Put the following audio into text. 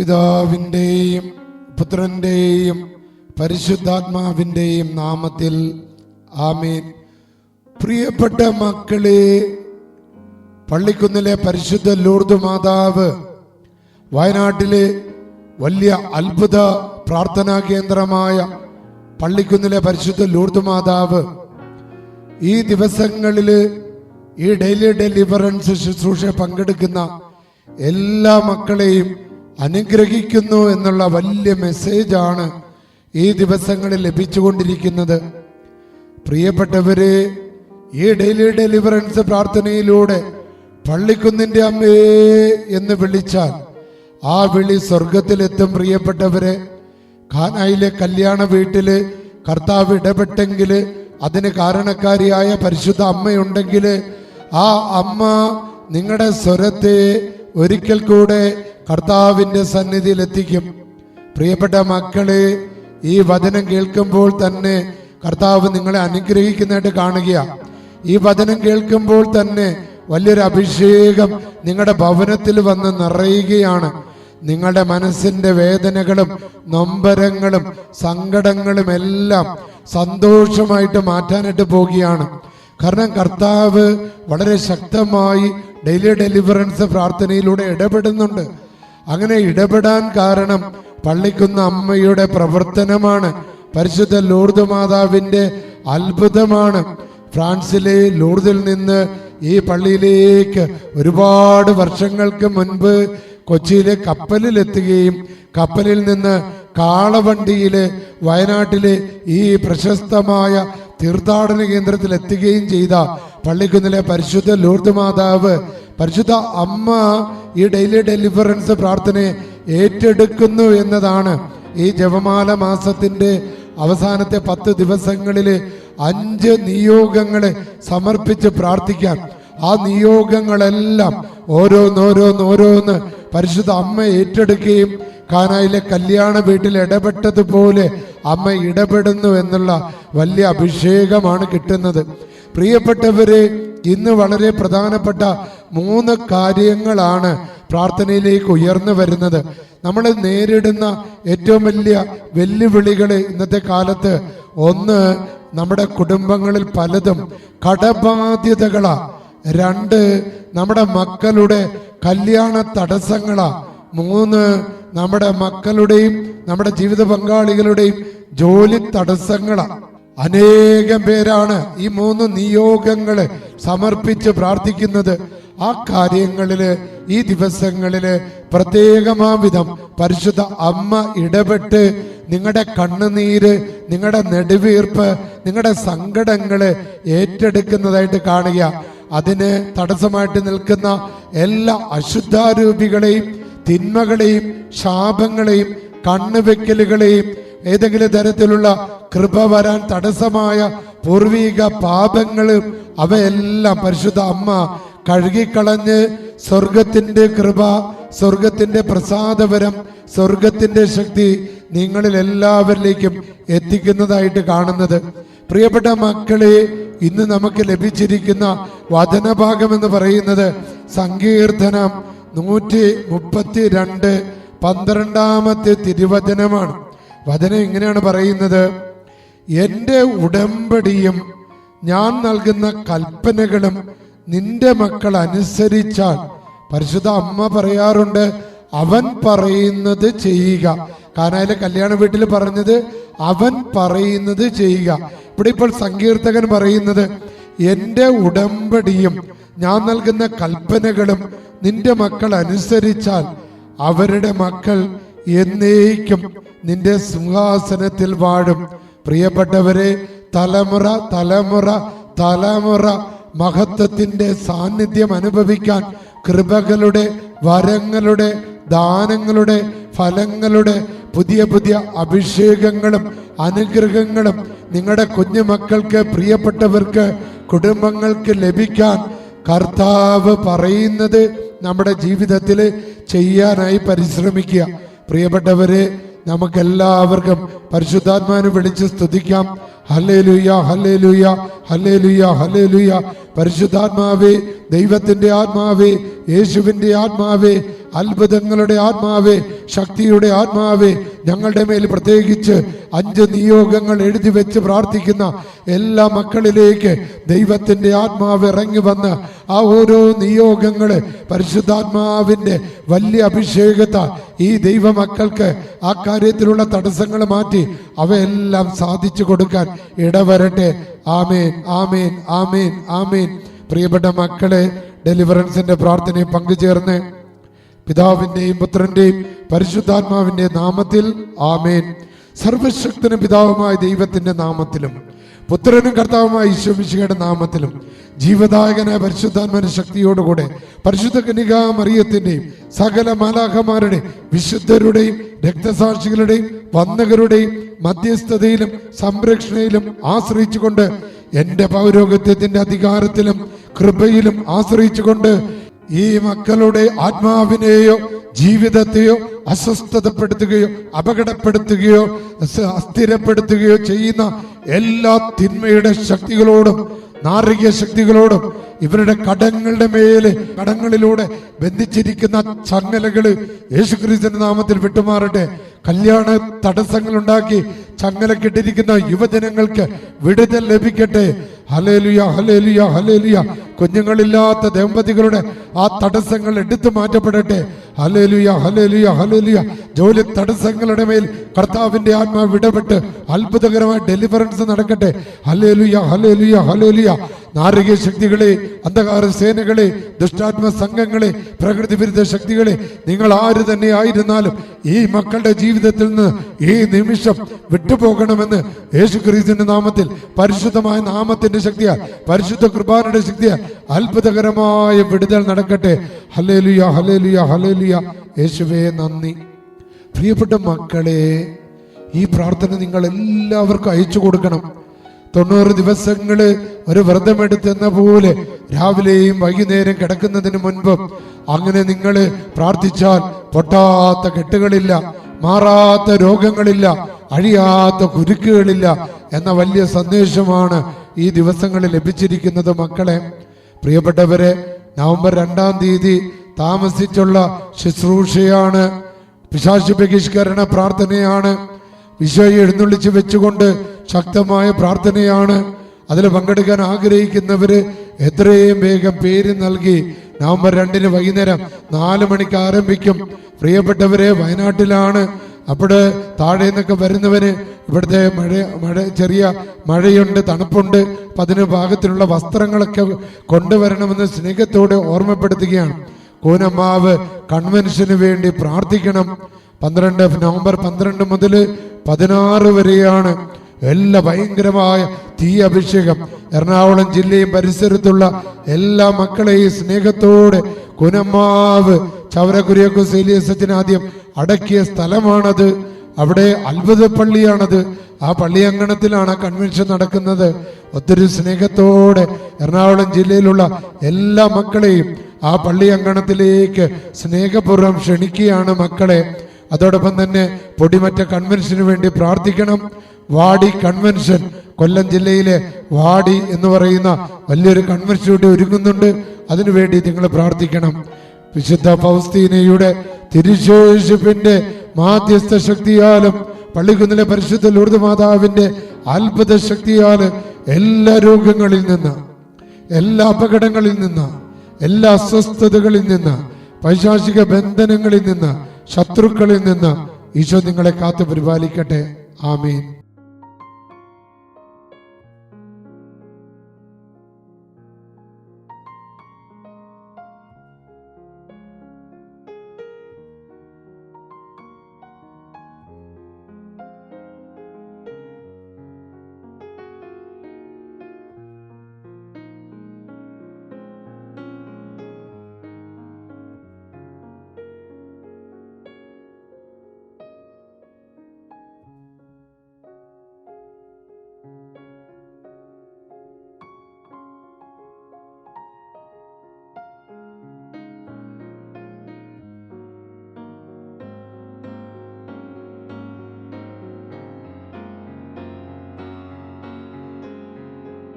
പിതാവിന്റെയും പുത്രന്റെയും പരിശുദ്ധാത്മാവിന്റെയും നാമത്തിൽ ആമീൻ. പ്രിയപ്പെട്ട മക്കളെ പള്ളിക്കുന്നിലെ പരിശുദ്ധ ലൂർദ് മാതാവ് വയനാട്ടിലെ വലിയ അത്ഭുത പ്രാർത്ഥനാ കേന്ദ്രമായ പള്ളിക്കുന്നിലെ പരിശുദ്ധ ലൂർദ് മാതാവ് ഈ ദിവസങ്ങളിൽ ഈ ഡെയിലി ഡെലിവറൻസ് ശുശ്രൂഷ പങ്കെടുക്കുന്ന എല്ലാ മക്കളെയും അനുഗ്രഹിക്കുന്നു എന്നുള്ള വലിയ മെസ്സേജാണ് ഈ ദിവസങ്ങളിൽ ലഭിച്ചുകൊണ്ടിരിക്കുന്നത്. പ്രിയപ്പെട്ടവരെ ഈ ഡെയിലി ഡെലിവറൻസ് പ്രാർത്ഥനയിലൂടെ പള്ളിക്കുന്നിന്റെ അമ്മേ എന്ന് വിളിച്ചാൽ ആ വിളി സ്വർഗത്തിലെത്തും പ്രിയപ്പെട്ടവരെ. ഖാനായിലെ കല്യാണ വീട്ടിൽ കർത്താവ് ഇടപെട്ടെങ്കിൽ അതിന് കാരണക്കാരിയായ പരിശുദ്ധ അമ്മയുണ്ടെങ്കിൽ ആ അമ്മ നിങ്ങളുടെ സ്വരത്തെ ഒരിക്കൽ കൂടെ കർത്താവിന്റെ സന്നിധിയിൽ എത്തിക്കും പ്രിയപ്പെട്ട മക്കളെ ഈ വചനം കേൾക്കുമ്പോൾ തന്നെ കർത്താവ് നിങ്ങളെ അനുഗ്രഹിക്കുന്നതായിട്ട് കാണുക ഈ വചനം കേൾക്കുമ്പോൾ തന്നെ വലിയൊരു അഭിഷേകം നിങ്ങളുടെ ഭവനത്തിൽ വന്ന് നിറയുകയാണ്. നിങ്ങളുടെ മനസ്സിന്റെ വേദനകളും നൊമ്പരങ്ങളും സങ്കടങ്ങളും എല്ലാം സന്തോഷമായിട്ട് മാറ്റാനായിട്ട് പോവുകയാണ് കാരണം കർത്താവ് വളരെ ശക്തമായി ഡെയിലി ഡെലിവറൻസ് പ്രാർത്ഥനയിലൂടെ ഇടപെടുന്നുണ്ട്. അങ്ങനെ ഇടപെടാൻ കാരണം പള്ളിക്കുന്ന അമ്മയുടെ പ്രവർത്തനമാണ്. പരിശുദ്ധ ലോർദ് മാതാവിന്റെ അത്ഭുതമാണ്. ഫ്രാൻസിലെ ലോർദിൽ നിന്ന് ഈ പള്ളിയിലേക്ക് ഒരുപാട് വർഷങ്ങൾക്ക് മുൻപ് കൊച്ചിയിലെ കപ്പലിൽ എത്തുകയും കപ്പലിൽ നിന്ന് കാളവണ്ടിയിലെ വയനാട്ടിലെ ഈ പ്രശസ്തമായ തീർത്ഥാടന കേന്ദ്രത്തിൽ എത്തുകയും ചെയ്ത പള്ളിക്കുന്നിലെ പരിശുദ്ധ ലോർദ് മാതാവ് പരിശുദ്ധ അമ്മ ഈ ഡെയിലി ഡെലിവറൻസ് പ്രാർത്ഥനയെ ഏറ്റെടുക്കുന്നു എന്നതാണ് ഈ ജപമാല മാസത്തിന്റെ അവസാനത്തെ പത്ത് ദിവസങ്ങളിൽ അഞ്ച് നിയോഗങ്ങളെ സമർപ്പിച്ച് പ്രാർത്ഥിക്കാൻ. ആ നിയോഗങ്ങളെല്ലാം ഓരോന്നോരോന്ന് ഓരോന്ന് പരിശുദ്ധ അമ്മ ഏറ്റെടുക്കുകയും കാനായിലെ കല്യാണ വീട്ടിൽ ഇടപെട്ടതുപോലെ അമ്മ ഇടപെടുന്നു എന്നുള്ള വലിയ അഭിഷേകമാണ് കിട്ടുന്നത്. പ്രിയപ്പെട്ടവരെ ഇന്ന് വളരെ പ്രധാനപ്പെട്ട മൂന്ന് കാര്യങ്ങളാണ് പ്രാർത്ഥനയിലേക്ക് ഉയർന്നു വരുന്നത്. നമ്മൾ നേരിടുന്ന ഏറ്റവും വലിയ വെല്ലുവിളികൾ ഇന്നത്തെ കാലത്ത് ഒന്ന് നമ്മുടെ കുടുംബങ്ങളിൽ പലതും കടബാധ്യതകളാ. രണ്ട് നമ്മുടെ മക്കളുടെ കല്യാണ തടസ്സങ്ങളാ. മൂന്ന് നമ്മുടെ മക്കളുടെയും നമ്മുടെ ജീവിത പങ്കാളികളുടെയും ജോലി തടസ്സങ്ങളാ. അനേകം പേരാണ് ഈ മൂന്ന് നിയോഗങ്ങളെ സമർപ്പിച്ച് പ്രാർത്ഥിക്കുന്നത്. ആ കാര്യങ്ങളിൽ ഈ ദിവസങ്ങളിൽ പ്രത്യേകമാവിധം പരിശുദ്ധ അമ്മ ഇടപെട്ട് നിങ്ങളുടെ കണ്ണുനീര് നിങ്ങളുടെ നെടുവീർപ്പ് നിങ്ങളുടെ സങ്കടങ്ങൾ ഏറ്റെടുക്കുന്നതായിട്ട് കാണുക. അതിന് തടസ്സമായിട്ട് നിൽക്കുന്ന എല്ലാ അശുദ്ധാരൂപികളെയും തിന്മകളെയും ശാപങ്ങളെയും കണ്ണുവെക്കലുകളെയും ഏതെങ്കിലും തരത്തിലുള്ള കൃപ വരാൻ തടസ്സമായ പൂർവീക പാപങ്ങളും അവയെല്ലാം പരിശുദ്ധ അമ്മ കഴുകിക്കളഞ്ഞ് സ്വർഗത്തിന്റെ കൃപ സ്വർഗത്തിന്റെ പ്രസാദപരം സ്വർഗത്തിന്റെ ശക്തി നിങ്ങളിൽ എല്ലാവരിലേക്കും എത്തിക്കുന്നതായിട്ട് കാണുന്നത്. പ്രിയപ്പെട്ട മക്കളെ ഇന്ന് നമുക്ക് ലഭിച്ചിരിക്കുന്ന വചനഭാഗം എന്ന് പറയുന്നത് സങ്കീർത്തനം നൂറ്റി മുപ്പത്തി രണ്ട് പന്ത്രണ്ടാമത്തെ തിരുവചനമാണ്. വചനം ഇങ്ങനെയാണ് പറയുന്നത്. എന്റെ ഉടമ്പടിയും ഞാൻ നൽകുന്ന കൽപ്പനകളും നിന്റെ മക്കൾ അനുസരിച്ചാൽ. പരിശുദ്ധ അമ്മ പറയാറുണ്ട് അവൻ പറയുന്നത് ചെയ്യുക. കാനായിലെ കല്യാണ വീട്ടിൽ പറഞ്ഞത് അവൻ പറയുന്നത് ചെയ്യുക. ഇവിടെ ഇപ്പോൾ സങ്കീർത്തകൻ പറയുന്നത് എന്റെ ഉടമ്പടിയും ഞാൻ നൽകുന്ന കൽപ്പനകളും നിന്റെ മക്കൾ അനുസരിച്ചാൽ അവരുടെ മക്കൾ എന്നേക്കും നിന്റെ സിംഹാസനത്തിൽ വാഴും. പ്രിയപ്പെട്ടവരെ തലമുറ തലമുറ തലമുറ മഹത്വത്തിന്റെ സാന്നിധ്യം അനുഭവിക്കാൻ കൃപകളുടെ വരങ്ങളുടെ ദാനങ്ങളുടെ ഫലങ്ങളുടെ പുതിയ പുതിയ അഭിഷേകങ്ങളും അനുഗ്രഹങ്ങളും നിങ്ങളുടെ കുഞ്ഞുമക്കൾക്ക് പ്രിയപ്പെട്ടവർക്ക് കുടുംബങ്ങൾക്ക് ലഭിക്കാൻ കർത്താവ് പറയുന്നത് നമ്മുടെ ജീവിതത്തിൽ ചെയ്യാനായി പരിശ്രമിക്കുക. പ്രിയപ്പെട്ടവരെ നമുക്കെല്ലാവർക്കും പരിശുദ്ധാത്മാവിനെ വിളിച്ച് സ്തുതിക്കാം. Hallelujah hallelujah hallelujah hallelujah. പരിശുദ്ധാത്മാവേ ദൈവത്തിന്റെ ആത്മാവേ യേശുവിന്റെ ആത്മാവേ അത്ഭുതങ്ങളുടെ ആത്മാവേ ശക്തിയുടെ ആത്മാവേ ഞങ്ങളുടെ മേൽ പ്രത്യേകിച്ച് അഞ്ച് നിയോഗങ്ങൾ എഴുതി വെച്ച് പ്രാർത്ഥിക്കുന്ന എല്ലാ മക്കളിലേക്ക് ദൈവത്തിന്റെ ആത്മാവ് ഇറങ്ങി വന്ന് ആ ഓരോ നിയോഗങ്ങൾ പരിശുദ്ധാത്മാവിന്റെ വലിയ അഭിഷേകത്താൽ ഈ ദൈവമക്കൾക്ക് ആ കാര്യത്തിലുള്ള തടസ്സങ്ങൾ മാറ്റി അവയെല്ലാം സാധിച്ചു കൊടുക്കാൻ ഇടവരട്ടെ. ആമേൻ ആമേൻ ആമേൻ ആമേൻ. പ്രിയപ്പെട്ട മക്കളെ ഡെലിവറൻസിന്റെ പ്രാർത്ഥനയിൽ പങ്കുചേർന്ന് പിതാവിന്റെയും പുത്രന്റെയും പരിശുദ്ധാത്മാവിന്റെ നാമത്തിൽ ആമേൻ. സർവശക്തനും പിതാവുമായ ദൈവത്തിന്റെ നാമത്തിലും പുത്രനും കർത്താവുമായി ഈശ്വമിശിയുടെ നാമത്തിലും ജീവദായകനായ പരിശുദ്ധാത്മാവിന്റെ ശക്തിയോടുകൂടെ പരിശുദ്ധ കനികാ മറിയത്തിന്റെയും സകല മാലാഖമാരുടെ വിശുദ്ധരുടെയും രക്തസാക്ഷികളുടെയും വന്ദകരുടെയും മധ്യസ്ഥതയിലും സംരക്ഷണയിലും ആശ്രയിച്ചുകൊണ്ട് എന്റെ പൗരോഗത്യത്തിന്റെ അധികാരത്തിലും കൃപയിലും ആശ്രയിച്ചുകൊണ്ട് ഈ മക്കളുടെ ആത്മാവിനെയോ ജീവിതത്തെയോ അസ്വസ്ഥതപ്പെടുത്തുകയോ അപകടപ്പെടുത്തുകയോ അസ് അസ്ഥിരപ്പെടുത്തുകയോ ചെയ്യുന്ന എല്ലാ തിന്മയുടെ ശക്തികളോടും നാറിക ശക്തികളോടും ഇവരുടെ കടങ്ങളുടെ മേലെ കടങ്ങളിലൂടെ ബന്ധിച്ചിരിക്കുന്ന ചങ്ങലകൾ യേശുക്രിസ്തുവിന്റെ നാമത്തിൽ വിട്ടുമാറട്ടെ. കല്യാണ തടസ്സങ്ങൾ ഉണ്ടാക്കി ചങ്ങലക്കിട്ടിരിക്കുന്ന യുവജനങ്ങൾക്ക് വിടുതൽ ലഭിക്കട്ടെ. ഹലേലുയ ഹലേലുയ ഹലേലുയ കുഞ്ഞുങ്ങളില്ലാത്ത ദമ്പതികളുടെ ആ തടസ്സങ്ങൾ എടുത്തു മാറ്റപ്പെടട്ടെ. ഹലേലുയ ഹലേലുയ ഹലേലുയ ജോലി തടസ്സങ്ങളുടെ മേൽ കർത്താവിന്റെ ആത്മാവ് ഇടപെട്ട് അത്ഭുതകരമായ ഡെലിവറൻസ് നടക്കട്ടെ. ഹലേലുയ ഹലേലുയ ഹലേലുയ നാരകീയ ശക്തികളെ അന്ധകാര സേനകളെ ദുഷ്ടാത്മ സംഘങ്ങളെ പ്രകൃതി വിരുദ്ധ ശക്തികളെ നിങ്ങൾ ആര് തന്നെ ആയിരുന്നാലും ഈ മക്കളുടെ ജീവിതത്തിൽ നിന്ന് ഈ നിമിഷം വിട്ടുപോകണമെന്ന് യേശു ക്രിസ്തുവിന്റെ നാമത്തിൽ പരിശുദ്ധമായ നാമത്തിന്റെ ശക്തിയാൽ പരിശുദ്ധ കുർബാനയുടെ ശക്തിയാൽ അത്ഭുതകരമായ വിടുതൽ നടക്കട്ടെ. ഹലേലുയ ഹലേലുയ ഹലേലുയ യേശുവേ നന്ദി. പ്രിയപ്പെട്ട മക്കളെ ഈ പ്രാർത്ഥന നിങ്ങൾ എല്ലാവർക്കും അയച്ചു കൊടുക്കണം. തൊണ്ണൂറ് ദിവസങ്ങൾ ഒരു വ്രതമെടുത്തെന്ന പോലെ രാവിലെയും വൈകുന്നേരം കിടക്കുന്നതിന് മുൻപും അങ്ങനെ നിങ്ങൾ പ്രാർത്ഥിച്ചാൽ പൊട്ടാത്ത കെട്ടുകളില്ല മാറാത്ത രോഗങ്ങളില്ല അഴിയാത്ത കുരുക്കുകളില്ല എന്ന വലിയ സന്ദേശമാണ് ഈ ദിവസങ്ങളിൽ ലഭിച്ചിരിക്കുന്നത് മക്കളെ. പ്രിയപ്പെട്ടവരെ നവംബർ രണ്ടാം തീയതി താമസിച്ചുള്ള ശുശ്രൂഷയാണ് പിശാശു ബഹിഷ്കരണ പ്രാർത്ഥനയാണ് വിശ്വയെ എഴുന്നള്ളിച്ച് വെച്ചുകൊണ്ട് ശക്തമായ പ്രാർത്ഥനയാണ്. അതിൽ പങ്കെടുക്കാൻ ആഗ്രഹിക്കുന്നവര് എത്രയും വേഗം പേര് നൽകി നവംബർ രണ്ടിന് വൈകുന്നേരം നാല് മണിക്ക് ആരംഭിക്കും. പ്രിയപ്പെട്ടവരെ വയനാട്ടിലാണ് അവിടെ താഴെ നിന്നൊക്കെ വരുന്നവന് ഇവിടുത്തെ മഴ മഴ ചെറിയ മഴയുണ്ട് തണുപ്പുണ്ട്. അപ്പം അതിന് ഭാഗത്തിലുള്ള വസ്ത്രങ്ങളൊക്കെ കൊണ്ടുവരണമെന്ന് സ്നേഹത്തോടെ ഓർമ്മപ്പെടുത്തുകയാണ്. കൂനമ്മാവ് കൺവെൻഷന് വേണ്ടി പ്രാർത്ഥിക്കണം. പന്ത്രണ്ട് നവംബർ പന്ത്രണ്ട് മുതൽ പതിനാറ് വരെയാണ് എല്ലാ ഭയങ്കരമായ തീ അഭിഷേകം. എറണാകുളം ജില്ലയും പരിസരത്തുള്ള എല്ലാ മക്കളെയും സ്നേഹത്തോടെ കുനമ്മാവ് ചവരകുര്യാക്കു സേലിയസത്തിന് ആദ്യം അടക്കിയ സ്ഥലമാണത്. അവിടെ അത്ഭുത പള്ളിയാണത്. ആ പള്ളി അങ്കണത്തിലാണ് കൺവെൻഷൻ നടക്കുന്നത്. ഒത്തിരി സ്നേഹത്തോടെ എറണാകുളം ജില്ലയിലുള്ള എല്ലാ മക്കളെയും ആ പള്ളി അങ്കണത്തിലേക്ക് സ്നേഹപൂർവം ക്ഷണിക്കുകയാണ് മക്കളെ. അതോടൊപ്പം തന്നെ പൊടിമറ്റ കൺവെൻഷന് വേണ്ടി പ്രാർത്ഥിക്കണം. വാടി കൺവെൻഷൻ കൊല്ലം ജില്ലയിലെ വാടി എന്ന് പറയുന്ന വലിയൊരു കൺവെൻഷൻ കൂടി ഒരുങ്ങുന്നുണ്ട്. അതിനുവേണ്ടി നിങ്ങൾ പ്രാർത്ഥിക്കണം. വിശുദ്ധ ഫൗസ്തീനയുടെ തിരുശേഷിപ്പിന്റെ മാധ്യസ്ഥ ശക്തിയാലും പള്ളിക്കുന്നിലെ പരിശുദ്ധ ലൂർദ് മാതാവിന്റെ അത്ഭുത ശക്തിയാൽ എല്ലാ രോഗങ്ങളിൽ നിന്ന് എല്ലാ അപകടങ്ങളിൽ നിന്ന് എല്ലാ അസ്വസ്ഥതകളിൽ നിന്ന് പൈശാചിക ബന്ധനങ്ങളിൽ നിന്ന് ശത്രുക്കളിൽ നിന്ന് ഈശോ നിങ്ങളെ കാത്തു പരിപാലിക്കട്ടെ ആമീൻ.